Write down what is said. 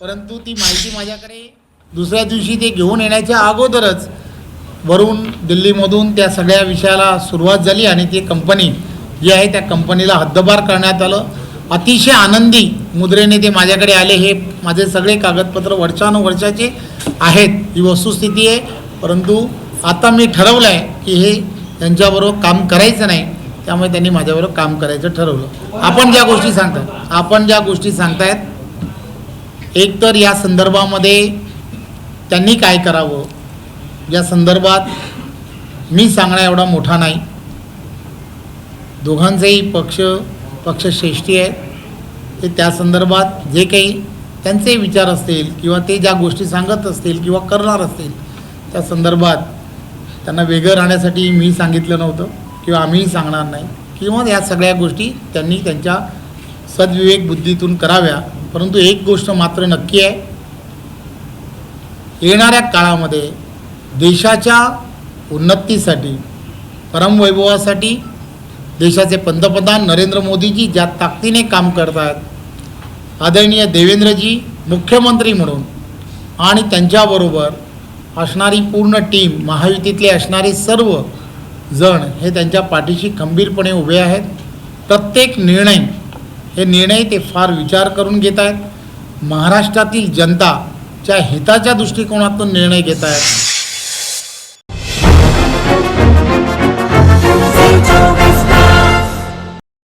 परंतु ती माहिती माझ्याकडे दुसऱ्या दिवशी ते घेऊन येण्याच्या अगोदरच वरून दिल्लीमधून त्या सगळ्या विषयाला सुरुवात झाली आणि ती कंपनी जी आहे त्या कंपनीला हद्दबार करण्यात आलं. अतिशय आनंदी मुद्रेने ते माझ्याकडे आले. हे माझे सगळे कागदपत्र वर्षानुवर्षाचे आहेत. ही वस्तुस्थिती आहे. परंतु आता मी ठरवलं आहे की हे त्यांच्याबरोबर काम करायचं नाही. त्यामुळे त्यांनी माझ्याबरोबर काम करायचं ठरवलं. आपण ज्या गोष्टी सांगतात आपण ज्या गोष्टी सांगतायत एकतर या संदर्भामध्ये त्यांनी काय करावं? या संदर्भात मी सांगणं एवढा मोठा नाही. दोघांचेही पक्ष पक्षश्रेष्ठी आहेत. ते त्या संदर्भात जे काही त्यांचे विचार असतील किंवा ते ज्या गोष्टी सांगत असतील किंवा करणार असतील त्या संदर्भात त्यांना वेगळं राहण्यासाठी मी सांगितलं नव्हतं किंवा आम्हीही सांगणार नाही. किंवा या सगळ्या गोष्टी त्यांनी त्यांच्या सद्विवेक बुद्धीतून कराव्या. परंतु एक गोष्ट मात्र नक्की आहे. येणाऱ्या काळामध्ये देशाच्या उन्नतीसाठी परमवैभवासाठी देशाचे पंतप्रधान नरेंद्र मोदीजी ज्या ताकदीने काम करत आहेत आदरणीय देवेंद्रजी मुख्यमंत्री म्हणून आणि त्यांच्याबरोबर असणारी पूर्ण टीम महायुतीतले असणारे सर्व जण हे त्यांच्या पाठीशी खंबीरपणे उभे आहेत. प्रत्येक निर्णय हे निर्णय ते फार विचार करून घेत आहेत महाराष्ट्रातील जनताच्या हिताच्या दृष्टिकोनातून निर्णय घेत आहेत